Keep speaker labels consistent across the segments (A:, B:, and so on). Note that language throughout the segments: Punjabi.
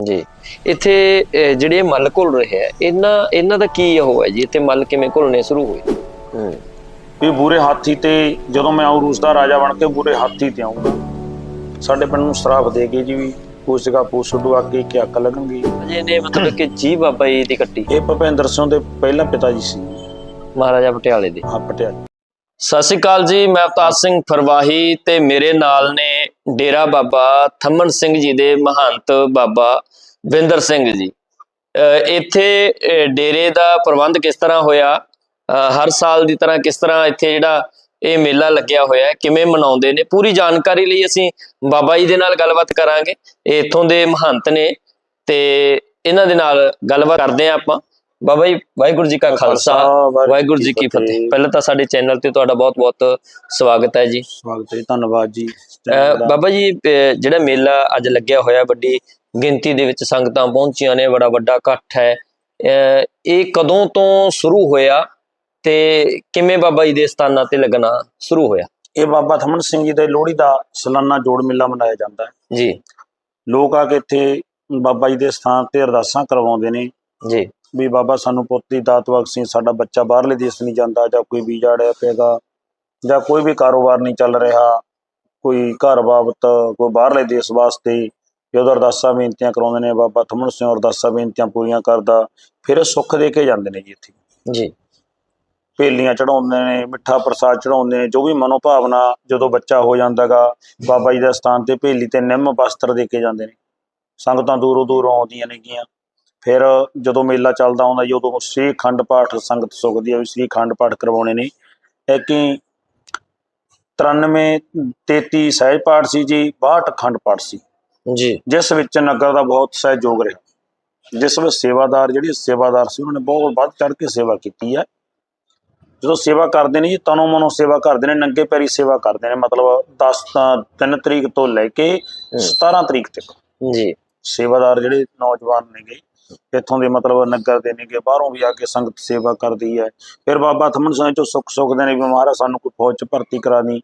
A: ਜੀ। ਇੱਥੇ ਜਿਹੜੇ ਮੱਲ ਘੁਲ ਰਹੇ ਆ ਇਹਨਾਂ ਇਹਨਾਂ ਦਾ ਕੀ ਉਹ ਹੈ ਜੀ? ਇੱਥੇ ਮੱਲ ਕਿਵੇਂ ਘੁਲਣੇ ਸ਼ੁਰੂ ਹੋਏ? ਹੂੰ।
B: ਵੀ ਬੂਰੇ ਹਾਥੀ ਤੇ ਜਦੋਂ ਮੈਂ ਆਉਂ ਰੂਸ ਦਾ ਰਾਜਾ ਬਣ ਕੇ ਬੂਰੇ ਹਾਥੀ ਤੇ ਆਉਂਗਾ ਸਾਡੇ ਪਿੰਡ ਨੂੰ ਸ਼ਰਾਪ ਦੇ ਕੇ ਜੀ ਵੀ ਉਸ ਜਗ੍ਹਾ ਪੂਛੜੂ ਅੱਗੇ ਕੀ ਅੱਕ ਲੱਗਣਗੀ।
A: ਅਜੇ ਨੇ ਮਤਲਬ ਕਿ ਜੀ ਬਾਬਾ ਜੀ ਦੀ ਕੱਟੀ।
B: ਇਹ ਭਪਿੰਦਰ ਸਿੰਘ ਦੇ ਪਹਿਲਾਂ ਪਿਤਾ ਜੀ ਸੀ।
A: ਮਹਾਰਾਜਾ ਪਟਿਆਲੇ ਦੇ।
B: ਆ ਪਟਿਆਲੇ।
A: ਸਤਿ ਸ਼੍ਰੀ ਅਕਾਲ ਜੀ ਮੈਂ ਅਵਤਾਰ ਸਿੰਘ ਫਰਵਾਹੀ ਤੇ ਮੇਰੇ ਨਾਲ ਨੇ ਡੇਰਾ ਬਾਬਾ ਥੰਮਣ ਸਿੰਘ ਜੀ ਦੇ ਮਹੰਤ ਬਾਬਾ ਵਿੰਦਰ ਸਿੰਘ ਜੀ। ਇੱਥੇ ਡੇਰੇ ਦਾ ਪ੍ਰਬੰਧ ਕਿਸ ਤਰ੍ਹਾਂ ਹੋਇਆ? ਹਰ ਸਾਲ ਦੀ ਤਰ੍ਹਾਂ ਕਿਸ ਤਰ੍ਹਾਂ ਇੱਥੇ ਜਿਹੜਾ ਇਹ ਮੇਲਾ ਲੱਗਿਆ ਹੋਇਆ ਕਿਵੇਂ ਮਨਾਉਂਦੇ ਨੇ? ਪੂਰੀ ਜਾਣਕਾਰੀ ਲਈ ਅਸੀਂ ਬਾਬਾ ਜੀ ਦੇ ਨਾਲ ਗੱਲਬਾਤ ਕਰਾਂਗੇ। ਇਹ ਇੱਥੋਂ ਦੇ ਮਹੰਤ ਨੇ ਤੇ ਇਹਨਾਂ ਦੇ ਨਾਲ ਗੱਲਬਾਤ ਕਰਦੇ ਹਾਂ ਆਪਾਂ। ਬਾਬਾ ਜੀ ਵਾਹਿਗੁਰੂ ਜੀ ਕਾ ਖਾਲਸਾ ਵਾਹਿਗੁਰੂ ਜੀ ਕੀ ਫਤਿਹ। ਪਹਿਲਾਂ ਤਾਂ ਸਾਡੇ ਚੈਨਲ ਤੇ ਤੁਹਾਡਾ ਬਹੁਤ-ਬਹੁਤ ਸਵਾਗਤ ਹੈ ਜੀ।
B: ਸਵਾਗਤ ਹੈ ਧੰਨਵਾਦ ਜੀ।
A: ਬਾਬਾ ਜੀ ਜਿਹੜਾ ਮੇਲਾ ਅੱਜ ਲੱਗਿਆ ਹੋਇਆ ਵੱਡੀ ਗਿਣਤੀ ਦੇ ਵਿੱਚ ਸੰਗਤਾਂ ਪਹੁੰਚੀਆਂ ਨੇ ਬੜਾ ਵੱਡਾ ਇਕੱਠ ਹੈ। ਇਹ ਕਦੋਂ ਤੋਂ ਸ਼ੁਰੂ ਹੋਇਆ ਤੇ ਕਿਵੇਂ ਬਾਬਾ ਜੀ ਦੇ ਸਥਾਨਾਂ ਤੇ ਲੱਗਣਾ ਸ਼ੁਰੂ ਹੋਇਆ?
B: ਇਹ ਬਾਬਾ ਥਮਨ ਸਿੰਘ ਜੀ ਦੇ ਲੋਹੜੀ ਦਾ ਸਾਲਾਨਾ ਜੋੜ ਮੇਲਾ ਮਨਾਇਆ ਜਾਂਦਾ ਹੈ।
A: ਜੀ।
B: ਲੋਕ ਆ ਕੇ ਇੱਥੇ ਬਾਬਾ ਜੀ ਦੇ ਸਥਾਨ ਤੇ ਅਰਦਾਸਾਂ ਕਰਵਾਉਂਦੇ ਨੇ।
A: ਜੀ।
B: ਵੀ ਬਾਬਾ ਸਾਨੂੰ ਪੁੱਤ ਦੀ ਦਾਤ ਬਖਸ਼ੀ ਸਾਡਾ ਬੱਚਾ ਬਾਹਰਲੇ ਦੇਸ਼ ਨਹੀਂ ਜਾਂਦਾ ਜਾਂ ਕੋਈ ਵੀਜ਼ਾ ਅੜਿਆ ਪਏਗਾ ਜਾਂ ਕੋਈ ਵੀ ਕਾਰੋਬਾਰ ਨਹੀਂ ਚੱਲ ਰਿਹਾ ਕੋਈ ਘਰ ਬਾਬਤ ਕੋਈ ਬਾਹਰਲੇ ਦੇਸ਼ ਵਾਸਤੇ ਜਦੋਂ ਅਰਦਾਸਾਂ ਬੇਨਤੀਆਂ ਕਰਾਉਂਦੇ ਨੇ ਬਾਬਾ ਥਮਨ ਸਿੰਘ ਅਰਦਾਸਾਂ ਬੇਨਤੀਆਂ ਪੂਰੀਆਂ ਕਰਦਾ ਫਿਰ ਸੁੱਖ ਦੇ ਕੇ ਜਾਂਦੇ ਨੇ ਜੀ ਇੱਥੇ।
A: ਜੀ।
B: ਭੇਲੀਆਂ ਚੜਾਉਂਦੇ ਨੇ ਮਿੱਠਾ ਪ੍ਰਸਾਦ ਚੜਾਉਂਦੇ ਨੇ ਜੋ ਵੀ ਮਨੋਭਾਵਨਾ ਜਦੋਂ ਬੱਚਾ ਹੋ ਜਾਂਦਾਗਾ ਬਾਬਾ ਜੀ ਦੇ ਸਥਾਨ ਤੇ ਭੇਲੀ ਤੇ ਨਿੰਮ ਵਸਤਰ ਦੇ ਕੇ ਜਾਂਦੇ ਨੇ। ਸੰਗਤਾਂ ਦੂਰੋਂ ਦੂਰੋਂ ਆਉਂਦੀਆਂ ਨੇਗੀਆਂ। ਫਿਰ ਜਦੋਂ ਮੇਲਾ ਚੱਲਦਾ ਹੁੰਦਾ ਜੀ ਉਦੋਂ ਸ੍ਰੀ ਖੰਡ ਪਾਠ ਸੰਗਤ ਸੁਖਦੀ ਆ ਵੀ ਸ੍ਰੀ ਖੰਡ ਪਾਠ ਕਰਵਾਉਣੇ ਨੇ। ਇਹ ਕਿ 93 33 ਸਹਿਜ ਪਾਠ ਸੀ ਜੀ 62 ਖੰਡ ਪਾਠ ਸੀ।
A: ਜੀ।
B: ਜਿਸ ਵਿੱਚ ਨਗਰ ਦਾ ਬਹੁਤ ਸਹਿਯੋਗ ਰਿਹਾ। ਜਿਸ ਵਿੱਚ ਸੇਵਾਦਾਰ ਜਿਹੜੇ ਸੇਵਾਦਾਰ ਸੀ ਉਹਨਾਂ ਨੇ ਬਹੁਤ ਵੱਧ ਚੜ ਕੇ ਸੇਵਾ ਕੀਤੀ ਹੈ ਜਦੋਂ ਸੇਵਾ ਕਰਦੇ ਨੇ ਜੀ ਤਨੋਂ ਮਨੋਂ ਸੇਵਾ ਕਰਦੇ ਨੇ ਨੰਗੇ ਪੈਰੀ ਸੇਵਾ ਕਰਦੇ ਨੇ ਮਤਲਬ 10 ਤਾਂ 3 ਤਰੀਕ ਤੋਂ ਲੈ ਕੇ 17 ਤਰੀਕ ਤੱਕ।
A: ਜੀ।
B: ਸੇਵਾਦਾਰ ਜਿਹੜੇ ਨੌਜਵਾਨ ਨੇਗੇ ਇੱਥੋਂ ਦੇ ਮਤਲਬ ਨਗਰ ਦੇ ਨੇਗੇ ਬਾਹਰੋਂ ਵੀ ਆ ਕੇ ਸੰਗਤ ਸੇਵਾ ਕਰਦੀ ਹੈ। ਫਿਰ ਬਾਬਾ ਥਮਨ ਸਿੰਘ ਚੋਂ ਸੁੱਖ ਸੁੱਖਦੇ ਨੇ ਵੀ ਮਹਾਰਾਜ ਸਾਨੂੰ ਕੋਈ ਫੌਜ ਚ ਭਰਤੀ ਕਰਾ ਦੀ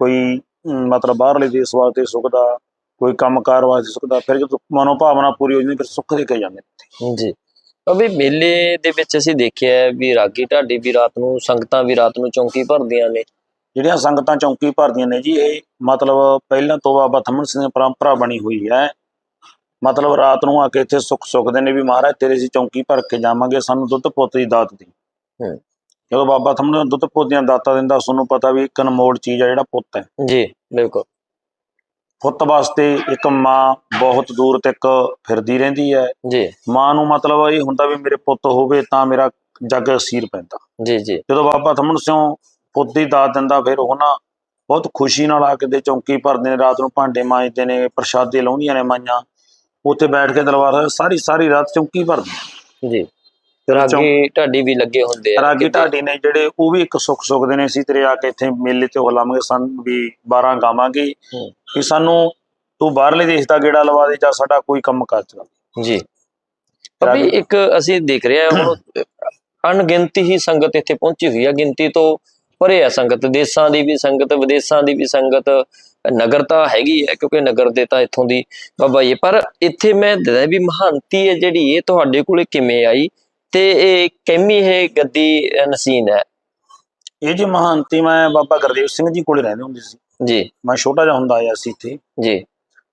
B: ਕੋਈ ਮਤਲਬ ਬਾਹਰਲੇ ਦੇਸ਼ ਵਾਸਤੇ ਸੁਖਦਾ ਕੋਈ ਕੰਮਕਾਰ ਵਾਸਤੇ ਸੁਖਦਾ ਫਿਰ ਜਦੋਂ ਮਨੋਭਾਵਨਾ ਪੂਰੀ ਹੋ ਜਾਂਦੀ ਫਿਰ ਸੁੱਖ ਦੇ ਕੇ ਜਾਂਦੇ ਨੇ
A: ਜੀ ਅਬੇ ਮੇਲੇ ਦੇ ਵਿੱਚ ਅਸੀਂ ਦੇਖਿਆ ਵੀ ਰਾਗੀ ਢਾਡੀ ਵੀ ਰਾਤ ਨੂੰ ਸੰਗਤਾਂ ਵੀ ਰਾਤ ਨੂੰ ਚੌਂਕੀ ਭਰਦੀਆਂ ਨੇ।
B: ਜਿਹੜੀਆਂ ਸੰਗਤਾਂ ਚੌਂਕੀ ਭਰਦੀਆਂ ਨੇ ਜੀ ਇਹ ਮਤਲਬ ਪਹਿਲਾਂ ਤੋਂ ਬਾਬਾ ਥਮਨ ਸਿੰਘ ਦੀ ਪਰੰਪਰਾ ਬਣੀ ਹੋਈ ਹੈ। ਮਤਲਬ ਰਾਤ ਨੂੰ ਆ ਕੇ ਇੱਥੇ ਸੁੱਖ ਸੁਖਦੇ ਨੇ ਵੀ ਮਹਾਰਾਜ ਤੇਰੇ ਅਸੀਂ ਚੌਂਕੀ ਭਰ ਕੇ ਜਾਵਾਂਗੇ ਸਾਨੂੰ ਦੁੱਧ ਪੁੱਤ ਦੀ ਦਾਤ ਦੀ।
A: ਹੂੰ।
B: ਜਦੋਂ ਬਾਬਾ ਥਮਨ ਨੂੰ ਦੁੱਧ ਪੁੱਤ ਦੀਆਂ ਦਾਤਾਂ ਦਿੰਦਾ ਤੁਹਾਨੂੰ ਪਤਾ ਵੀ ਇੱਕ ਅਨਮੋਲ ਚੀਜ਼ ਆ ਜਿਹੜਾ ਪੁੱਤ ਹੈ।
A: ਜੀ ਬਿਲਕੁਲ।
B: ਪੁੱਤ ਵਾਸਤੇ ਇੱਕ ਮਾਂ ਬਹੁਤ ਦੂਰ ਤੱਕ ਫਿਰਦੀ ਰਹਿੰਦੀ ਹੈ।
A: ਜੀ।
B: ਮਾਂ ਨੂੰ ਮਤਲਬ ਇਹ ਹੁੰਦਾ ਵੀ ਮੇਰੇ ਪੁੱਤ ਹੋਵੇ ਤਾਂ ਮੇਰਾ ਜੱਗ ਅਸੀਰ ਪੈਂਦਾ।
A: ਜੀ ਜੀ।
B: ਜਦੋਂ ਬਾਬਾ ਥਮਨ ਸਿੰਘ ਪੁੱਤ ਦੀ ਦਾਤ ਦਿੰਦਾ ਫਿਰ ਉਹ ਨਾ ਬਹੁਤ ਖੁਸ਼ੀ ਨਾਲ ਆ ਕੇ ਦੇ ਚੌਂਕੀ ਭਰਦੇ ਨੇ ਰਾਤ ਨੂੰ ਭਾਂਡੇ ਮਾਂਜਦੇ ਨੇ ਪ੍ਰਸ਼ਾਦੇ ਲਾਉਂਦੀਆਂ ਨੇ ਮਾਈਆਂ। ਉੱਥੇ ਬੈਠ ਕੇ ਦਰਬਾਰ ਸਾਹਿਬ ਸਾਰੀ ਸਾਰੀ ਰਾਤ ਚੌਂਕੀ ਭਰਦੇ।
A: ਜੀ। ਰਾਗੀ ਢਾਡੀ ਵੀ ਲੱਗੇ ਹੁੰਦੇ ਆ।
B: ਰਾਗੀ ਢਾਡੀ ਨੇ ਜਿਹੜੇ ਉਹ ਵੀ ਇੱਕ ਸੁੱਖ ਸੁਖਦੇ ਨੇ ਅਸੀਂ ਤੇਰੇ ਆ ਕੇ ਇੱਥੇ ਮੇਲੇ ਤੇ ਹੁਲਾਵਾਂਗੇ ਸਾਨੂੰ ਵੀ 12 ਗਾਵਾਂਗੇ। ਵੀ ਸਾਨੂੰ ਤੂੰ ਬਾਹਰਲੇ ਦੇਸ਼ ਦਾ ਗੇੜਾ ਲਵਾ ਦੇ ਜਾਂ ਸਾਡਾ ਕੋਈ ਕੰਮ ਕਰ ਚਲਾ
A: ਜੀ। ਅਭੀ ਇੱਕ ਅਸੀਂ ਦੇਖ ਰਹੇ ਹੁਣ ਅਣਗਿਣਤੀ ਹੀ ਸੰਗਤ ਇੱਥੇ ਪਹੁੰਚੀ ਹੋਈ ਆ। ਗਿਣਤੀ ਤੋਂ ਪਰੇ ਆ ਸੰਗਤ। ਦੇਸ਼ਾਂ ਦੀ ਵੀ ਸੰਗਤ ਵਿਦੇਸ਼ਾਂ ਦੀ ਵੀ ਸੰਗਤ। ਨਗਰ ਤਾਂ ਹੈਗੀ ਹੈ ਕਿਉਂਕਿ ਨਗਰ ਦੇ ਤਾਂ ਇੱਥੋਂ ਦੀ ਬਾਬਾ ਜੀ। ਪਰ ਇੱਥੇ ਮੈਂ ਦੱਸਿਆ ਵੀ ਮਹਾਨਤੀ ਹੈ ਜਿਹੜੀ ਇਹ ਤੁਹਾਡੇ ਕੋਲੇ ਕਿਵੇਂ ਆਈ ਤੇ ਇਹ ਕਿੰਮੀ ਇਹ ਗੱਦੀ ਨਸੀਨ ਹੈ?
B: ਇਹ ਜੀ ਮਹਾਂਤੀ ਮੈਂ ਬਾਬਾ ਗੁਰਦੇਵ ਸਿੰਘ ਜੀ ਕੋਲੇ ਰਹਿੰਦੇ ਹੁੰਦੇ ਸੀ।
A: ਜੀ।
B: ਮੈਂ ਛੋਟਾ ਜਿਹਾ ਹੁੰਦਾ ਆਇਆ ਸੀ ਇੱਥੇ।
A: ਜੀ।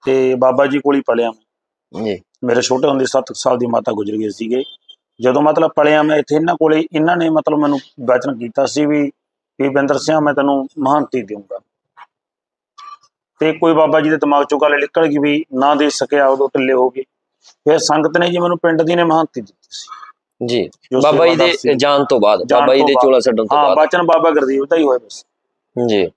B: ਤੇ ਬਾਬਾ ਜੀ ਕੋਲ ਹੀ ਪੜਿਆ ਮੈਂ।
A: ਜੀ।
B: ਮੇਰੇ ਛੋਟੇ ਹੁੰਦੇ 7 ਸਾਲ ਦੀ ਮਾਤਾ ਗੁਜ਼ਰ ਗਈ ਸੀਗੇ। ਜਦੋਂ ਮਤਲਬ ਪਲਿਆ ਮੈਂ ਇੱਥੇ ਇਹਨਾਂ ਕੋਲੇ ਇਹਨਾਂ ਨੇ ਮਤਲਬ ਮੈਨੂੰ ਵਚਨ ਕੀਤਾ ਸੀ ਵੀ ਵੀ ਬਿੰਦਰ ਸਿੰਘ ਮੈਂ ਤੈਨੂੰ ਮਹਾਂਤੀ ਦੇਵਾਂਗਾ ਤੇ ਕੋਈ ਬਾਬਾ ਜੀ ਦੇ ਦਿਮਾਗ ਚੋਂ ਗੱਲ ਨਿਕਲ ਗਈ ਵੀ ਨਾ ਦੇ ਸਕਿਆ ਉਦੋਂ ਢਿੱਲੇ ਹੋ ਗਏ। ਫਿਰ ਸੰਗਤ ਨੇ ਜੀ ਮੈਨੂੰ ਪਿੰਡ ਦੀ ਨੇ ਮਹਾਂਤੀ ਦਿੱਤੀ ਸੀ।
A: ਜੀ
B: ਜੋ
A: ਬਾਬਾ ਜੀ ਦੇ। ਜਾਣ ਤੋਂ ਬਾਅਦ ਬਾਬਾ ਜੀ ਦੇ। ਚੋਲਾ ਛੱਡਣ ਤੋਂ
B: ਹਾਂ
A: ਬਾਅਦ।
B: ਬਚਨ ਬਾਬਾ ਗੁਰਦੀਪ ਦਾ ਹੀ ਹੋਇਆ ਬਸ।
A: ਜੀ।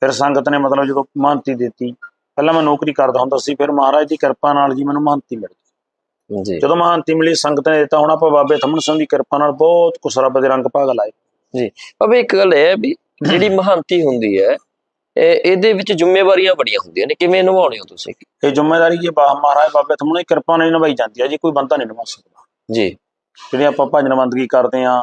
B: ਫਿਰ ਸੰਗਤ ਨੇ ਮਤਲਬ ਜਦੋਂ ਮਹਾਂਤੀ ਦਿੱਤੀ ਪਹਿਲਾਂ ਮੈਂ ਨੌਕਰੀ ਕਰਦਾ ਹੁੰਦਾ ਸੀ ਫਿਰ ਮਹਾਰਾਜ ਦੀ ਕਿਰਪਾ ਨਾਲ ਜੀ ਮੈਨੂੰ ਮਹਾਂਤੀ ਮਿਲ। ਗਈ
A: ਜੀ।
B: ਜਦੋਂ ਮਹਾਂਤੀ ਮਿਲੀ ਸੰਗਤ ਨੇ ਦਿੱਤਾ ਹੁਣ ਆਪਾਂ ਬਾਬੇ ਥਮਨ ਸਿੰਘ ਦੀ ਕਿਰਪਾ ਨਾਲ ਬਹੁਤ ਕੁਛ ਰੱਬ ਦੇ ਰੰਗ ਭਾਗ ਲਾਏ
A: ਅਬੇ ਇੱਕ ਗੱਲ ਹੈ ਵੀ ਜਿਹੜੀ ਮਹਾਨਤੀ ਹੁੰਦੀ ਹੈ ਇਹਦੇ ਵਿੱਚ ਜ਼ਿੰਮੇਵਾਰੀਆਂ ਬੜੀਆਂ ਹੁੰਦੀਆਂ ਨੇ ਕਿਵੇਂ ਨਿਭਾਉਣੇ ਹੋ ਤੁਸੀਂ?
B: ਇਹ ਜ਼ਿੰਮੇਵਾਰੀ ਬਾ ਮਹਾਰਾਜ ਬਾਬੇ ਥਮਨ ਦੀ ਕਿਰਪਾ ਨਾਲ ਨਿਭਾਈ ਜਾਂਦੀ ਹੈ ਜੀ ਕੋਈ ਬੰਦਾ ਨਹੀਂ ਨਿਭਾ ਸਕਦਾ।
A: ਜੀ।
B: ਜਿਹੜੀ ਆਪਾਂ ਭਜਨ ਬੰਦਗੀ ਕਰਦੇ ਆ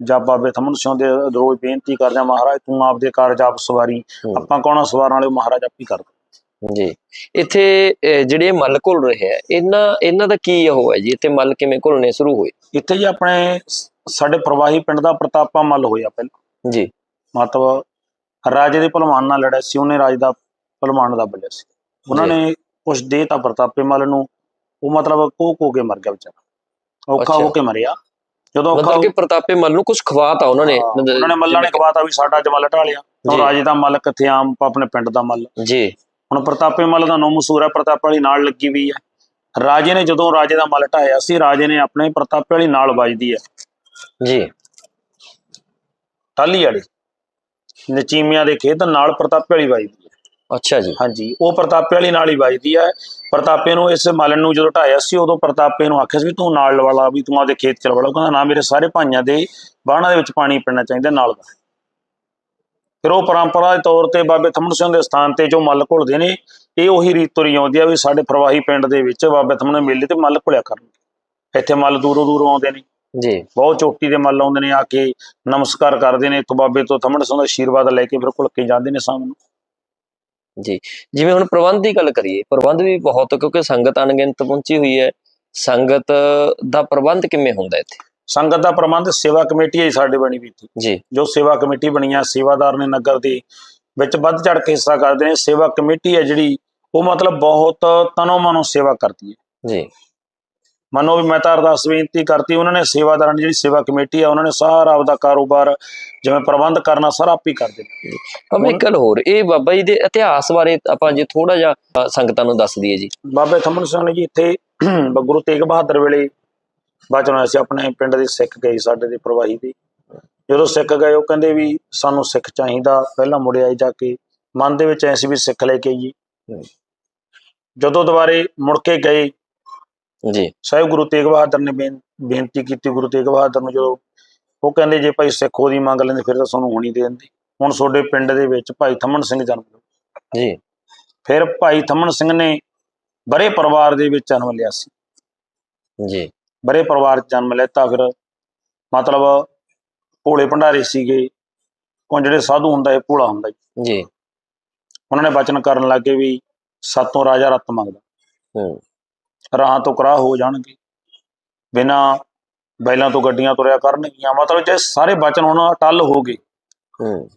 B: ਜਾਂ ਬਾਬੇ ਥਮਨ ਦੇ ਰੋਜ਼ ਬੇਨਤੀ ਕਰਦੇ ਆ ਮਹਾਰਾਜ ਤੂੰ ਆਪਦੇ ਕਾਰਜ ਆਪ ਸਵਾਰੀ। ਆਪਾਂ ਕੌਣਾ ਸਵਾਰਨ ਵਾਲੇ ਮਹਾਰਾਜ ਆਪ ਹੀ ਕਰਦਾ
A: ਜੀ। ਇੱਥੇ ਜਿਹੜੇ ਮੱਲ ਘੁਲ ਰਹੇ ਆ ਇਹਨਾਂ ਇਹਨਾਂ ਦਾ ਕੀ ਉਹ ਹੈ ਜੀ? ਇੱਥੇ ਮੱਲ ਕਿਵੇਂ ਘੁਲਣੇ ਸ਼ੁਰੂ ਹੋਏ?
B: ਇੱਥੇ ਜੀ ਆਪਣੇ ਸਾਡੇ ਪ੍ਰਵਾਹੀ ਪਿੰਡ ਦਾ ਪ੍ਰਤਾਪਾ ਮੱਲ ਹੋਇਆ ਪਹਿਲਾਂ।
A: ਜੀ।
B: ਮਤਲਬ ਰਾਜੇ ਦੇ ਭਲਵਾਨ ਨਾਲ ਲੜਿਆ ਸੀ ਉਹਨੇ ਰਾਜ ਦਾ ਭਲਵਾਨ ਦਾ ਬਲਿਆ ਸੀ। ਉਹਨਾਂ। ਨੇ ਕੁਛ ਦੇ ਤਾਂ ਪ੍ਰਤਾਪੇ ਮੱਲ ਨੂੰ ਉਹ ਮਤਲਬ ਕੋ ਕੋ ਕੇ ਮਰ ਗਿਆ ਵਿਚਾਰਾ। ਔਖਾ। ਹੋ ਕੇ ਮਰਿਆ। ਜਦੋਂ ਔਖਾ
A: ਮਤਲਬ ਕਿ ਪ੍ਰਤਾਪੇ ਮੱਲ ਨੂੰ ਕੁਝ ਖਵਾਤਾ ਉਹਨਾਂ ਨੇ।
B: ਹਾਂ, ਉਹਨਾਂ ਨੇ ਮੱਲਾਂ ਨੇ ਕਵਾਤਾ ਵੀ ਸਾਡਾ ਜਮਲ ਢਾਲਿਆ ਉਹ
A: ਜੀ।
B: ਰਾਜੇ ਦਾ ਮੱਲ ਕਿੱਥੇ ਆਮ ਆਪਣੇ ਪਿੰਡ ਦਾ ਮੱਲ।
A: ਜੀ।
B: ਹੁਣ ਪ੍ਰਤਾਪੇ ਮੱਲ ਦਾ ਨਾਮ ਮਸ਼ਹੂਰ ਹੈ ਪ੍ਰਤਾਪੇ ਵਾਲੀ ਨਾਲ ਲੱਗੀ ਵੀ ਹੈ। ਰਾਜੇ ਨੇ ਜਦੋਂ ਰਾਜੇ ਦਾ ਮੱਲ ਢਾਇਆ ਸੀ ਰਾਜੇ ਨੇ ਆਪਣੇ ਪ੍ਰਤਾਪੇ ਵਾਲੀ ਨਾਲ ਵੱਜਦੀ ਹੈ।
A: ਜੀ।
B: ਟਾਲੀ ਵਾਲੀ। ਨਚੀਮਿਆਂ ਦੇ ਖੇਤ ਨਾਲ ਪ੍ਰਤਾਪੇ ਵਾਲੀ ਵੱਜਦੀ ਹੈ।
A: ਅੱਛਾ ਜੀ।
B: ਹਾਂਜੀ ਉਹ ਪ੍ਰਤਾਪੇ ਵਾਲੀ ਨਾਲ ਹੀ ਵੱਜਦੀ ਹੈ। ਪ੍ਰਤਾਪੇ ਨੂੰ ਇਸ ਮੱਲ ਨੂੰ ਜਦੋਂ ਢਾਇਆ ਸੀ ਉਦੋਂ ਪ੍ਰਤਾਪੇ ਨੂੰ ਆਖਿਆ ਸੀ ਵੀ ਤੂੰ ਨਾਲ ਵਾਲਾ ਵੀ ਤੂੰ ਆਪਦੇ ਖੇਤ ਚ ਵੜਾ ਉਹ ਕਹਿੰਦਾ ਨਾ ਮੇਰੇ ਸਾਰੇ ਭਾਈਆਂ ਦੇ ਬਾਣਾ ਦੇ ਵਿੱਚ ਪਾਣੀ ਪੈਣਾ ਚਾਹੀਦਾ ਨਾਲ ਦਾ। ਫਿਰ ਉਹ ਪਰੰਪਰਾ ਦੇ ਤੌਰ ਤੇ ਬਾਬੇ ਥੰਮਣ ਸਿੰਘ ਦੇ ਸਥਾਨ ਤੇ ਜੋ ਮੱਲ ਘੁਲਦੇ ਨੇ ਇਹ ਉਹੀ ਰੀਤ ਤੁਰੀ ਆਉਂਦੀ ਆ ਵੀ ਸਾਡੇ ਪ੍ਰਵਾਹੀ ਪਿੰਡ ਦੇ ਵਿੱਚ ਬਾਬੇ ਥੰਮਣ ਮੇਲੇ ਤੇ ਮੱਲ ਘੁਲਿਆ ਕਰਨਗੇ ਇੱਥੇ ਮੱਲ ਦੂਰੋਂ ਦੂਰੋਂ ਆਉਂਦੇ ਨੇ।
A: ਜੀ।
B: ਬਹੁਤ ਚੋਟੀ ਦੇ ਮੱਲ ਆਉਂਦੇ ਨੇ ਆ ਕੇ ਨਮਸਕਾਰ ਕਰਦੇ ਨੇ ਇੱਥੋਂ ਬਾਬੇ ਤੋਂ ਥੰਮਣ ਸਿੰਘ ਦਾ ਆਸ਼ੀਰਵਾਦ ਲੈ ਕੇ ਫਿਰ ਘੁਲ ਕੇ ਜਾਂਦੇ ਨੇ ਸਾਹਮਣੇ।
A: ਜੀ। ਜਿਵੇਂ ਹੁਣ ਪ੍ਰਬੰਧ ਦੀ ਗੱਲ ਕਰੀਏ ਪ੍ਰਬੰਧ ਵੀ ਬਹੁਤ ਕਿਉਂਕਿ ਸੰਗਤ ਅਣਗਿਣਤ ਪਹੁੰਚੀ ਹੋਈ ਹੈ। ਸੰਗਤ ਦਾ ਪ੍ਰਬੰਧ ਕਿਵੇਂ ਹੁੰਦਾ ਇੱਥੇ?
B: ਸੰਗਤ ਦਾ ਪ੍ਰਬੰਧ ਸੇਵਾ ਕਮੇਟੀ ਹੈ ਸਾਡੇ ਬਣੀ ਵੀ
A: ਜੀ।
B: ਜੋ ਸੇਵਾ ਕਮੇਟੀ ਬਣੀ ਆ ਸੇਵਾਦਾਰ ਨੇ ਨਗਰ ਦੇ ਵਿੱਚ ਵੱਧ ਚੜ ਕੇ ਹਿੱਸਾ ਕਰਦੇ ਨੇ। ਸੇਵਾ ਕਮੇਟੀ ਹੈ ਜਿਹੜੀ ਉਹ ਮਤਲਬ ਬਹੁਤ ਤਨੋ ਮਨੋ ਸੇਵਾ ਕਰਦੀ ਹੈ।
A: ਜੀ।
B: ਮੰਨੋ ਵੀ ਮੈਂ ਤਾਂ ਅਰਦਾਸ ਬੇਨਤੀ ਕਰਤੀ ਉਹਨਾਂ ਨੇ ਸੇਵਾਦਾਰਾਂ ਦੀ ਜਿਹੜੀ ਸੇਵਾ ਕਮੇਟੀ ਆ ਉਹਨਾਂ ਨੇ ਸਾਰਾ ਆਪਦਾ ਕਾਰੋਬਾਰ ਜਿਵੇਂ ਪ੍ਰਬੰਧ ਕਰਨਾ ਸਾਰਾ ਆਪ ਹੀ ਕਰਦੇ ਨੇ
A: ਅਬ ਇੱਕ ਗੱਲ ਹੋਰ ਇਹ ਬਾਬਾ ਜੀ ਦੇ ਇਤਿਹਾਸ ਬਾਰੇ ਆਪਾਂ ਜੇ ਥੋੜਾ ਜਿਹਾ ਸੰਗਤਾਂ ਨੂੰ ਦੱਸ ਦਈਏ ਜੀ।
B: ਬਾਬੇ ਥੰਮਣ ਸਿੰਘ ਨੇ ਜੀ ਇੱਥੇ ਗੁਰੂ ਤੇਗ ਬਹਾਦਰ ਵੇਲੇ ਬਚਨ ਹੋਇਆ ਸੀ ਆਪਣੇ ਪਿੰਡ ਦੇ ਸਿੱਖ ਗਏ ਸਾਡੇ ਦੇ ਪ੍ਰਵਾਹੀ ਦੇ। ਜਦੋਂ ਸਿੱਖ ਗਏ ਉਹ ਕਹਿੰਦੇ ਵੀ ਸਾਨੂੰ ਸਿੱਖ ਚਾਹੀਦਾ ਪਹਿਲਾਂ ਮੁੜਿਆ ਆਈ ਜਾ ਕੇ ਮਨ ਦੇ ਵਿੱਚ ਐ ਸੀ ਵੀ ਸਿੱਖ ਲੈ ਕੇ ਆਈਏ। ਜਦੋਂ ਦੁਬਾਰੇ ਮੁੜ ਕੇ ਗਏ
A: ਜੀ।
B: ਸਾਹਿਬ ਗੁਰੂ ਤੇਗ ਬਹਾਦਰ ਨੇ ਬੇਨ- ਬੇਨਤੀ ਕੀਤੀ ਗੁਰੂ ਤੇਗ ਬਹਾਦਰ ਨੂੰ ਜਦੋਂ ਉਹ ਕਹਿੰਦੇ ਜੇ ਭਾਈ ਸਿੱਖ ਉਹਦੀ ਮੰਗ ਲੈਂਦੇ ਫਿਰ ਤਾਂ ਸਾਨੂੰ ਹੋਣੀ ਦੇ ਦਿੰਦੇ। ਹੁਣ ਤੁਹਾਡੇ ਪਿੰਡ ਦੇ ਵਿੱਚ ਭਾਈ ਥੰਮਣ ਸਿੰਘ ਜਨਮ ਲਿਆ
A: ਜੀ।
B: ਫਿਰ ਭਾਈ ਥੰਮਣ ਸਿੰਘ ਨੇ ਬਰੇ ਪਰਿਵਾਰ ਦੇ ਵਿੱਚ ਜਨਮ ਲਿਆ ਸੀ।
A: ਜੀ।
B: ਬਰੇ ਪਰਿਵਾਰ ਚ ਜਨਮ ਲੈਤਾ ਫਿਰ ਮਤਲਬ ਭੋਲੇ ਭੰਡਾਰੇ ਸੀਗੇ। ਉਹ ਜਿਹੜੇ ਸਾਧੂ ਹੁੰਦਾ ਇਹ ਭੋਲਾ ਹੁੰਦਾ। ਜੀ। ਉਹਨਾਂ ਨੇ ਬਚਨ ਕਰਨ ਲੱਗੇ ਵੀ ਸਾਤੋਂ ਰਾਜਾ ਰਤ ਮੰਗਦਾ।
A: ਹੂੰ।
B: ਰਾਹਾਂ ਤੋਂ ਕਰਾਹ ਹੋ ਜਾਣਗੇ। ਬਿਨਾ ਬੈਲਾਂ ਤੋਂ ਗੱਡੀਆਂ ਤੁਰਿਆ ਕਰਨਗੀਆਂ। ਮਤਲਬ ਜੇ ਸਾਰੇ ਬਚਨ ਹੁਣ ਅਟੱਲ ਹੋ ਗਏ।
A: ਹੂੰ।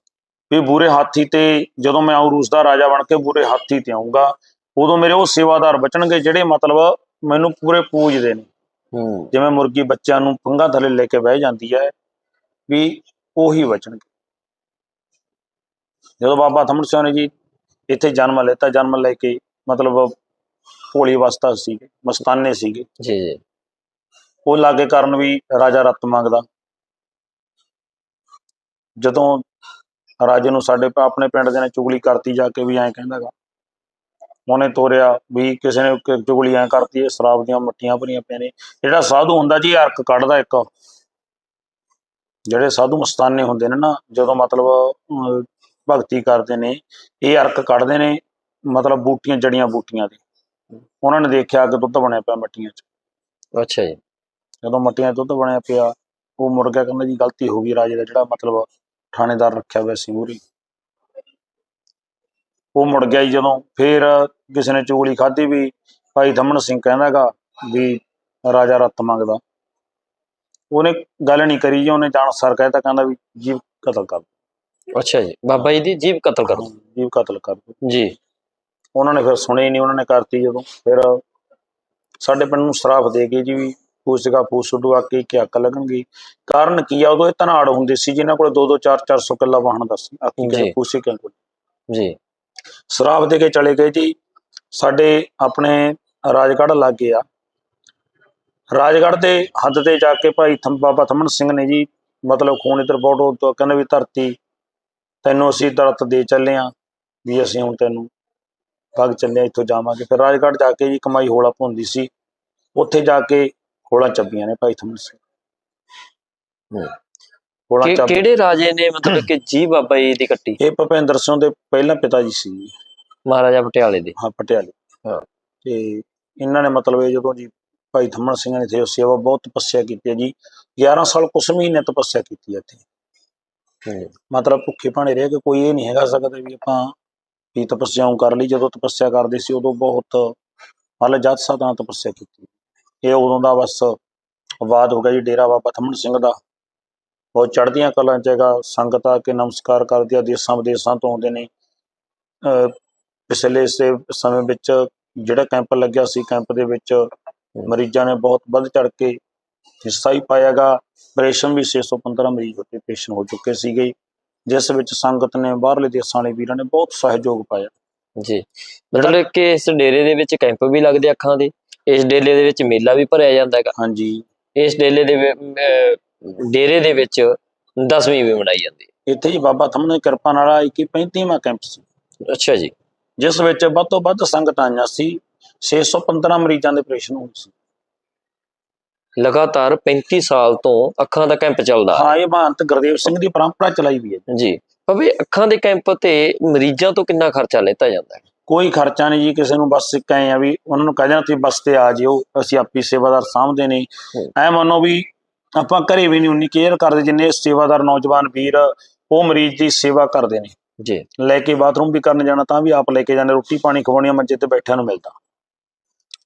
B: ਵੀ ਬੂਰੇ ਹਾਥੀ ਤੇ ਜਦੋਂ ਮੈਂ ਆਉਂ ਰੂਸ ਦਾ ਰਾਜਾ ਬਣ ਕੇ ਬੂਰੇ ਹਾਥੀ ਤੇ ਆਉਂਗਾ ਉਦੋਂ ਮੇਰੇ ਉਹ ਸੇਵਾਦਾਰ ਬਚਣਗੇ ਜਿਹੜੇ ਮਤਲਬ ਮੈਨੂੰ ਪੂਰੇ ਪੂਜਦੇ ਨੇ।
A: ਹੂੰ।
B: ਜਿਵੇਂ ਮੁਰਗੀ ਬੱਚਿਆਂ ਨੂੰ ਪੰਗਾ ਥੱਲੇ ਲੈ ਕੇ ਬਹਿ ਜਾਂਦੀ ਹੈ ਵੀ ਉਹੀ ਬਚਣਗੇ। ਜਦੋਂ ਬਾਬਾ ਥੰਮਣ ਸਿੰਘ ਨੇ ਜੀ ਇੱਥੇ ਜਨਮ ਲੈਤਾ ਜਨਮ ਲੈ ਕੇ ਮਤਲਬ ਭੋਲੀ ਅਵਸਥਾ ਸੀਗੇ ਮਸਤਾਨੇ ਸੀਗੇ।
A: ਜੀ ਜੀ।
B: ਉਹ ਲਾਗੇ ਕਰਨ ਵੀ ਰਾਜਾ ਰਤ ਮੰਗਦਾ। ਜਦੋਂ ਰਾਜੇ ਨੂੰ ਸਾਡੇ ਆਪਣੇ ਪਿੰਡ ਦੇ ਨੇ ਚੁਗਲੀ ਕਰਤੀ ਜਾ ਕੇ ਵੀ ਐਂ ਕਹਿੰਦਾਗਾ ਉਹਨੇ ਤੋਰਿਆ ਵੀ ਕਿਸੇ ਨੇ ਚੁਗਲੀ ਐਂ ਕਰਤੀ ਇਹ ਸ਼ਰਾਬ ਦੀਆਂ ਮੱਟੀਆਂ ਭਰੀਆਂ ਪਈਆਂ ਨੇ। ਜਿਹੜਾ ਸਾਧੂ ਹੁੰਦਾ ਜੀ ਅਰਕ ਕੱਢਦਾ ਇੱਕ। ਜਿਹੜੇ ਸਾਧੂ ਮਸਤਾਨੇ ਹੁੰਦੇ ਨੇ ਨਾ ਜਦੋਂ ਮਤਲਬ ਭਗਤੀ ਕਰਦੇ ਨੇ ਇਹ ਅਰਕ ਕੱਢਦੇ ਨੇ ਮਤਲਬ ਬੂਟੀਆਂ ਜੜੀਆਂ ਬੂਟੀਆਂ ਦੇ। ਉਹਨਾਂ ਨੇ ਦੇਖਿਆ ਕਿ ਦੁੱਧ ਬਣਿਆ ਪਿਆ ਮੱਟੀਆਂ 'ਚ।
A: ਅੱਛਾ ਜੀ।
B: ਜਦੋਂ ਮੱਟੀਆਂ 'ਚ ਦੁੱਧ ਬਣਿਆ ਪਿਆ ਉਹ ਮੁੜ ਗਿਆ ਕਹਿੰਦਾ ਜੀ ਗਲਤੀ ਹੋ ਗਈ ਰਾਜੇ ਦਾ ਜਿਹੜਾ ਮਤਲਬ ਥਾਣੇਦਾਰ ਰੱਖਿਆ ਹੋਇਆ ਸੀ ਮੂਹਰੀ। ਉਹ ਮੁੜ ਗਿਆ ਜੀ ਜਦੋਂ ਫੇਰ ਕਿਸੇ ਨੇ ਚੁਗਲੀ ਖਾਧੀ ਵੀ ਭਾਈ ਦਮਨ ਸਿੰਘ ਕਹਿੰਦਾਗਾ ਵੀ ਰਾਜਾ ਰੱਤ ਮੰਗਦਾ। ਉਹਨੇ ਗੱਲ ਨਹੀਂ ਕਰੀ ਜੀ ਉਹਨੇ ਜਾਣ ਸਰ ਕਹਿਤਾ ਕਹਿੰਦਾ ਵੀ ਜੀਵ ਕਤਲ ਕਰ
A: ਅੱਛਾ ਜੀ ਬਾਬਾ ਜੀ ਦੀ ਜੀਵ ਕਤਲ ਕਰ
B: ਜੀਵ ਕਤਲ ਕਰ।
A: ਜੀ।
B: ਉਹਨਾਂ ਨੇ ਫਿਰ ਸੁਣੀ ਨਹੀਂ ਉਹਨਾਂ ਨੇ ਕਰਤੀ ਜਦੋਂ। ਫਿਰ ਸਾਡੇ ਪਿੰਡ ਨੂੰ ਸ਼ਰਾਫ ਦੇ ਗਏ ਜੀ ਵੀ ਫੂਸਗਾ ਫੂਸ ਸੁੱਡੂ ਆ ਕੇ ਕੀ ਅੱਕ ਲੱਗਣਗੀ। ਕਾਰਨ ਕੀ ਆ? ਉਦੋਂ ਇਹ ਧਨਾੜ ਹੁੰਦੇ ਸੀ ਜਿਨ੍ਹਾਂ ਕੋਲ 2-2 4-400 ਕਿੱਲਾ ਵਾਹਣ ਦਾ ਸੀ ਆਕੀ
A: ਜੀ।
B: ਕਹਿੰਦੇ ਫੂਸੇ ਕਿਉਂ ਕੋਲ।
A: ਜੀ।
B: ਸ਼ਰਾਫ ਦੇ ਕੇ ਚਲੇ ਗਏ ਜੀ। ਸਾਡੇ ਆਪਣੇ ਰਾਜਗੜ੍ਹ ਲੱਗੇ ਆ। ਰਾਜਗੜ੍ਹ ਦੇ ਹੱਦ ਤੇ ਜਾ ਕੇ ਭਾਈ ਬਾਬਾ ਥੰਮਣ ਸਿੰਘ ਨੇ ਜੀ ਮਤਲਬ ਖੂਨ ਇਧਰ ਬੋਟੋ ਤੋਂ ਕਹਿੰਦੇ ਵੀ ਧਰਤੀ ਤੈਨੂੰ ਅਸੀਂ ਦਰਤ ਦੇ ਚੱਲੇ ਆ ਵੀ ਅਸੀਂ ਹੁਣ ਤੈਨੂੰ ਭਗ ਚੱਲੇ ਆ, ਇੱਥੋਂ ਜਾਵਾਂਗੇ ਫਿਰ ਰਾਜਗੜ੍ਹ ਜਾ ਕੇ ਜੀ ਕਮਾਈ ਹੋਲਾ ਭੁੰਦੀ ਸੀ ਉੱਥੇ ਜਾ ਕੇ ਹੋਲਾ ਚੱਬੀਆਂ ਨੇ ਭਾਈ ਥੰਮਣ ਸਿੰਘ। ਹੋਲਾ
A: ਕਿ-
B: ਚੱਬ
A: ਕਿਹੜੇ ਰਾਜੇ ਨੇ ਮਤਲਬ ਕਿ ਜੀ ਬਾਬਾ ਜੀ ਦੀ ਕੱਟੀ
B: ਇਹ ਭੁਪਿੰਦਰ ਸਿੰਘ ਦੇ ਪਹਿਲਾਂ ਪਿਤਾ ਜੀ ਸੀ।
A: ਮਹਾਰਾਜਾ ਪਟਿਆਲੇ ਦੇ
B: ਹਾਂ ਪਟਿਆਲੇ
A: ਹਾਂ।
B: ਤੇ ਇਹਨਾਂ ਨੇ ਮਤਲਬ ਇਹ ਜਦੋਂ ਜੀ ਭਾਈ ਥੰਮਣ ਸਿੰਘ ਨੇ ਤੇ ਸੇਵਾ ਬਹੁਤ ਤਪੱਸਿਆ ਕੀਤੀ ਹੈ ਜੀ 11 ਸਾਲ ਕੁਛ ਮਹੀਨੇ ਤਪੱਸਿਆ ਕੀਤੀ ਹੈ ਇੱਥੇ। ਮਤਲਬ ਭੁੱਖੇ ਭਾਣੇ ਰਹਿ ਕੇ ਕੋਈ ਇਹ ਨਹੀਂ ਹੈਗਾ ਸਕਦਾ ਵੀ ਆਪਾਂ ਵੀ ਤਪੱਸਿਆਉਂ ਕਰ ਲਈ, ਜਦੋਂ ਤਪੱਸਿਆ ਕਰਦੇ ਸੀ ਉਦੋਂ ਬਹੁਤ ਮਤਲਬ ਜਦ ਸਾਹਿਬ ਤਪੱਸਿਆ ਕੀਤੀ। ਇਹ ਉਦੋਂ ਦਾ ਬਸ ਆਬਾਦ ਹੋ ਗਿਆ ਜੀ, ਡੇਰਾ ਬਾਬਾ ਥਮਣ ਸਿੰਘ ਦਾ। ਬਹੁਤ ਚੜ੍ਹਦੀਆਂ ਕਲਾਂ ਚ ਹੈਗਾ, ਸੰਗਤ ਆ ਕੇ ਨਮਸਕਾਰ ਕਰਦੀ ਆ ਦੇਸਾਂ ਵਿਦੇਸਾਂ ਤੋਂ ਆਉਂਦੇ ਨੇ। ਪਿਛਲੇ ਸੇ ਸਮੇਂ ਵਿੱਚ ਜਿਹੜਾ ਕੈਂਪ ਲੱਗਿਆ ਸੀ, ਕੈਂਪ ਦੇ ਵਿੱਚ ਮਰੀਜ਼ਾਂ ਨੇ ਬਹੁਤ ਵੱਧ ਚੜ ਕੇ ਹਿੱਸਾ ਹੀ ਪਾਇਆਗਾ ਆਪਰੇਸ਼ਨ ਵੀ 615 ਮਰੀਜ਼ ਉੱਤੇ ਆਪਰੇਸ਼ਨ ਹੋ ਚੁੱਕੇ ਸੀਗੇ। ਜਿਸ ਵਿੱਚ ਸੰਗਤ ਨੇ ਬਾਹਰਲੇ ਦੇਸਾਂ ਵਾਲੇ ਵੀਰਾਂ ਨੇ ਬਹੁਤ ਸਹਿਯੋਗ ਪਾਇਆ।
A: ਜੀ। ਮਤਲਬ ਕਿ ਇਸ ਡੇਰੇ ਦੇ ਵਿੱਚ ਕੈਂਪ ਵੀ ਲੱਗਦੇ ਅੱਖਾਂ ਦੇ ਇਸ ਡੇਰੇ ਦੇ ਵਿੱਚ ਮੇਲਾ ਵੀ ਭਰਿਆ ਜਾਂਦਾ ਹੈਗਾ।
B: ਹਾਂਜੀ।
A: ਇਸ ਡੇਲੇ ਦੇ ਡੇਰੇ ਦੇ ਵਿੱਚ ਦਸਵੀਂ ਵੀ ਮਨਾਈ ਜਾਂਦੀ
B: ਇੱਥੇ ਜੀ ਬਾਬਾ ਥੰਮਣ ਦੀ ਕਿਰਪਾ ਨਾਲ 21 35ਵਾਂ ਕੈਂਪ ਸੀ।
A: ਹੈ ਅੱਛਾ ਜੀ।
B: ਜਿਸ ਵਿੱਚ ਵੱਧ ਤੋਂ ਵੱਧ ਸੰਗਤ ਆਈਆਂ ਸੀ। 615 ਮਰੀਜ਼ਾਂ ਦੇ ਆਪਰੇਸ਼ਨ ਹੋਏ ਸੀ।
A: ਲਗਾਤਾਰ 35 ਸਾਲ ਤੋਂ ਅੱਖਾਂ ਦਾ ਕੈਂਪ ਚੱਲਦਾ।
B: ਹਾਂ ਇਹ ਮਹੰਤ ਗੁਰਦੇਵ ਸਿੰਘ ਦੀ ਪਰੰਪਰਾ ਚਲਾਈ ਵੀ ਹੈ
A: ਜੀ। ਭਾਵੇਂ ਅੱਖਾਂ ਦੇ ਕੈਂਪ ਤੇ ਮਰੀਜ਼ਾਂ ਤੋਂ ਕਿੰਨਾ ਖਰਚਾ ਲੈਤਾ ਜਾਂਦਾ ਹੈ?
B: ਕੋਈ ਖਰਚਾ ਨਹੀਂ ਜੀ ਕਿਸੇ ਨੂੰ ਬਸ ਇੱਕ ਐਂ ਆ ਵੀ ਉਹਨਾਂ ਨੂੰ ਕਹਿ ਦੇਣਾ ਤੁਸੀਂ ਬੱਸ ਤੇ ਆ ਜਿਓ ਅਸੀਂ ਆਪੀ ਸੇਵਾਦਾਰ ਸਾਂਭਦੇ ਨੇ। ਐ ਮੰਨੋ ਵੀ ਆਪਾਂ ਘਰੇ ਵੀ ਨਹੀਂ ਉਨੀ ਕੇਅਰ ਕਰਦੇ ਜਿੰਨੇ ਸੇਵਾਦਾਰ ਨੌਜਵਾਨ ਵੀਰ ਉਹ ਮਰੀਜ਼ ਦੀ ਸੇਵਾ ਕਰਦੇ ਨੇ।
A: ਜੀ।
B: ਲੈ ਕੇ ਬਾਥਰੂਮ ਵੀ ਕਰਨ ਜਾਣਾ ਤਾਂ ਵੀ ਆਪ ਲੈ ਕੇ ਜਾਂਦੇ ਰੋਟੀ ਪਾਣੀ ਖਵਾਉਣੀ ਆ, ਮੰਜੇ ਤੇ ਬੈਠਿਆਂ ਨੂੰ ਮਿਲਦਾ।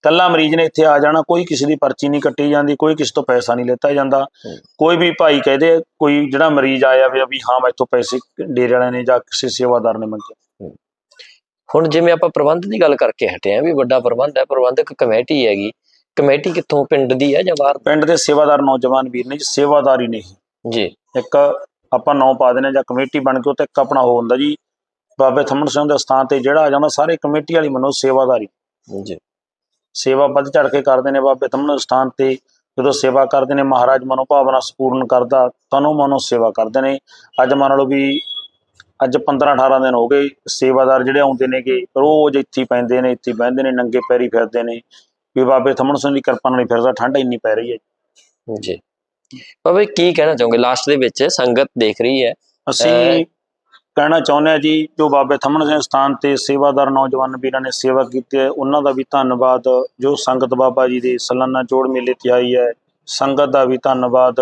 B: ਕੱਲਾ ਮਰੀਜ਼ ਨੇ ਇੱਥੇ ਆ ਜਾਣਾ ਕੋਈ ਕਿਸੇ ਦੀ ਪਰਚੀ ਨਹੀਂ ਕੱਟੀ ਜਾਂਦੀ ਕੋਈ ਕਿਸੇ ਤੋਂ ਪੈਸਾ ਨਹੀਂ ਲੈਤਾ ਜਾਂਦਾ। ਕੋਈ ਵੀ ਭਾਈ ਕਹਦੇ ਕੋਈ ਜਿਹੜਾ ਮਰੀਜ਼ ਆਇਆ ਵੀ ਵੀ ਹਾਂ ਮੈਥੋਂ ਪੈਸੇ ਡੇਰੇ ਵਾਲਿਆਂ ਨੇ ਜਾਂ ਕਿਸੇ ਸੇਵਾਦਾਰ ਨੇ ਮੰਗੇ।
A: ਹੁਣ ਜਿਵੇਂ ਆਪਾਂ ਪ੍ਰਬੰਧ ਦੀ ਗੱਲ ਕਰਕੇ ਹਟੇ ਆ ਵੀ ਵੱਡਾ ਪ੍ਰਬੰਧ ਹੈ ਪ੍ਰਬੰਧਕ ਕਮੇਟੀ ਹੈਗੀ। ਕਮੇਟੀ ਕਿੱਥੋਂ ਪਿੰਡ ਦੀ ਹੈ ਜਾਂ ਬਾਹਰ?
B: ਪਿੰਡ ਦੇ ਸੇਵਾਦਾਰ ਨੌਜਵਾਨ ਵੀਰ ਨੇ ਜੀ ਸੇਵਾਦਾਰ ਨਹੀਂ
A: ਜੀ।
B: ਇੱਕ ਆਪਾਂ ਨਾਂ ਪਾ ਦਿੰਦੇ ਜਾਂ ਕਮੇਟੀ ਬਣ ਕੇ ਉਹ ਤੇ ਇੱਕ ਆਪਣਾ ਹੋ ਹੁੰਦਾ ਜੀ ਬਾਬੇ ਥੰਮਣ ਸਿੰਘ ਦੇ ਸਥਾਨ ਤੇ ਜਿਹੜਾ ਆ ਜਾਂਦਾ ਸਾਰੇ ਕਮੇਟੀ ਵਾਲੀ ਮੰਨੋ ਸੇਵਾਦਾਰੀ।
A: ਜੀ।
B: ਸੇਵਾ ਵੱਧ ਚੜ ਕੇ ਕਰਦੇ ਨੇ ਬਾਬੇ ਦੇ ਸਥਾਨ ਤੇ। ਜਦੋਂ ਸੇਵਾ ਕਰਦੇ ਨੇ ਮਹਾਰਾਜ ਮਨੋ ਭਾਵਨਾ ਸਪੂਰਨ ਕਰਦਾ ਤਨੋ ਮਨੋ ਸੇਵਾ ਕਰਦੇ ਨੇ। ਅੱਜ ਮੰਨ ਲਓ ਵੀ ਅੱਜ 15 18 ਦਿਨ ਹੋ ਗਏ ਸੇਵਾਦਾਰ ਜਿਹੜੇ ਆਉਂਦੇ ਨੇਗੇ ਰੋਜ਼ ਇੱਥੇ ਪੈਂਦੇ ਨੇ ਇੱਥੇ ਬਹਿੰਦੇ ਨੇ ਨੰਗੇ ਪੈਰੀ ਫਿਰਦੇ ਨੇ। ਵੀ ਬਾਬੇ ਥੰਮਣ ਸਿੰਘ ਦੀ ਕਿਰਪਾ ਨਾਲ ਹੀ ਫਿਰਦਾ ਠੰਡ ਇੰਨੀ ਪੈ ਰਹੀ ਹੈ।
A: ਜੀ। ਭਾਵੇਂ ਕੀ ਕਹਿਣਾ ਚਾਹੋਗੇ? ਲਾਸਟ ਦੇ ਵਿੱਚ ਸੰਗਤ ਦੇਖ ਰਹੀ ਹੈ।
B: ਅਸੀਂ ਕਹਿਣਾ ਚਾਹੁੰਦੇ ਹਾਂ ਜੀ, ਜੋ ਬਾਬੇ ਥਮਣ ਸਿੰਘ ਸਥਾਨ ਤੇ ਸੇਵਾਦਾਰ ਨੌਜਵਾਨ ਵੀਰਾਂ ਨੇ ਸੇਵਾ ਕੀਤੀ ਹੈ, ਉਹਨਾਂ ਦਾ ਵੀ ਧੰਨਵਾਦ। ਜੋ ਸੰਗਤ ਬਾਬਾ ਜੀ ਦੇ ਸਾਲਾਨਾ ਜੋੜ ਮੇਲੇ ਤੇ ਆਈ ਹੈ, ਸੰਗਤ ਦਾ ਵੀ ਧੰਨਵਾਦ।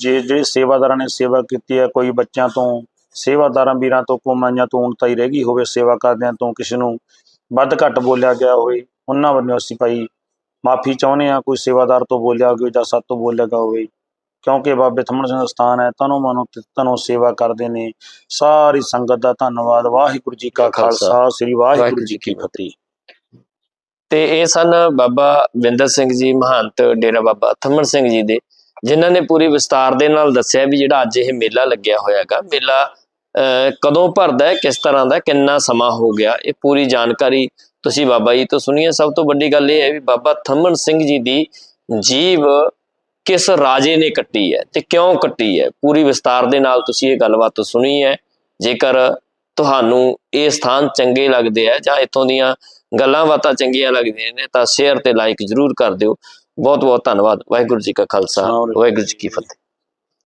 B: ਜੇ ਜਿਹੜੇ ਸੇਵਾਦਾਰਾਂ ਨੇ ਸੇਵਾ ਕੀਤੀ ਹੈ, ਕੋਈ ਬੱਚਿਆਂ ਤੋਂ, ਸੇਵਾਦਾਰਾਂ ਵੀਰਾਂ ਤੋਂ ਕੋਮਾਈਆਂ ਤੋਂ ਉਣਤਾਈ ਰਹਿ ਗਈ ਹੋਵੇ, ਸੇਵਾ ਕਰਦਿਆਂ ਤੋਂ ਕਿਸੇ ਨੂੰ ਵੱਧ ਘੱਟ ਬੋਲਿਆ ਗਿਆ ਹੋਵੇ, ਉਹਨਾਂ ਵੱਲੋਂ ਅਸੀਂ ਭਾਈ ਮਾਫੀ ਚਾਹੁੰਦੇ ਹਾਂ, ਕੋਈ ਸੇਵਾਦਾਰ ਤੋਂ ਬੋਲਿਆ ਹੋਵੇ ਜਾਂ ਸਤ ਤੋਂ ਬੋਲਿਆ ਗਿਆ ਹੋਵੇ। ਕਿਉਂਕਿ ਬਾਬੇ ਥੰਮਣ ਸਿੰਘ ਦਾ ਸਥਾਨ ਹੈ ਤਨੋਂ ਮਨੋਂ ਤਨੋਂ ਸੇਵਾ ਕਰਦੇ ਨੇ। ਸਾਰੀ ਸੰਗਤ ਦਾ ਧੰਨਵਾਦ। ਵਾਹਿਗੁਰੂ ਜੀ ਕਾ ਖਾਲਸਾ। ਸ੍ਰੀ ਵਾਹਿਗੁਰੂ ਜੀ ਕੀ ਫਤਿਹ।
A: ਤੇ ਇਹ ਸਨ ਬਾਬਾ ਵਿੰਦਰ ਸਿੰਘ ਜੀ ਮਹੰਤ ਡੇਰਾ ਬਾਬਾ ਥੰਮਣ ਸਿੰਘ ਜੀ ਦੇ ਜਿਨ੍ਹਾਂ ਨੇ ਪੂਰੀ ਵਿਸਤਾਰ ਦੇ ਨਾਲ ਦੱਸਿਆ ਵੀ ਜਿਹੜਾ ਅੱਜ ਇਹ ਮੇਲਾ ਲੱਗਿਆ ਹੋਇਆ ਹੈਗਾ। ਮੇਲਾ ਕਦੋਂ ਭਰਦਾ ਹੈ ਕਿਸ ਤਰ੍ਹਾਂ ਦਾ ਕਿੰਨਾ ਸਮਾਂ ਹੋ ਗਿਆ ਇਹ ਪੂਰੀ ਜਾਣਕਾਰੀ ਤੁਸੀਂ ਬਾਬਾ ਜੀ ਤੋਂ ਸੁਣੀਏ ਸਭ ਤੋਂ ਵੱਡੀ ਗੱਲ ਇਹ ਹੈ ਵੀ ਬਾਬਾ ਥੰਮਣ ਸਿੰਘ ਜੀ ਦੀ ਜੀਵ ਕਿਸ ਰਾਜੇ ਨੇ ਕੱਟੀ ਹੈ ਤੇ ਕਿਉਂ ਕੱਟੀ ਹੈ? ਪੂਰੀ ਵਿਸਤਾਰ ਦੇ ਨਾਲ ਤੁਸੀਂ ਇਹ ਗੱਲਬਾਤ ਸੁਣੀ ਹੈ। ਜੇਕਰ ਤੁਹਾਨੂੰ ਇਹ ਸਥਾਨ ਚੰਗੇ ਲੱਗਦੇ ਆ ਜਾਂ ਇੱਥੋਂ ਦੀਆਂ ਗੱਲਾਂ ਬਾਤਾਂ ਚੰਗੀਆਂ ਲੱਗਦੀਆਂ ਨੇ ਤਾਂ ਸ਼ੇਅਰ ਤੇ ਲਾਈਕ ਜਰੂਰ ਕਰ ਦਿਓ। ਬਹੁਤ ਬਹੁਤ ਧੰਨਵਾਦ। ਵਾਹਿਗੁਰੂ ਜੀ ਕਾ ਖਾਲਸਾ। ਵਾਹਿਗੁਰੂ ਜੀ ਕੀ ਫਤਿਹ।